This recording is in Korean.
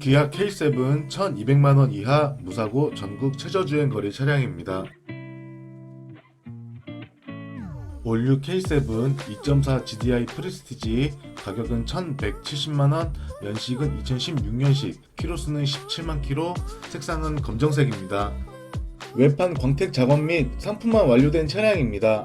기아 K7 1200만원 이하 무사고 전국 최저주행 거리 차량입니다. 올류 K7 2.4 GDI 프리스티지 가격은 1170만원, 연식은 2016년식, 키로수는 17만 키로, 색상은 검정색입니다. 외판 광택 작업 및 상품화 완료된 차량입니다.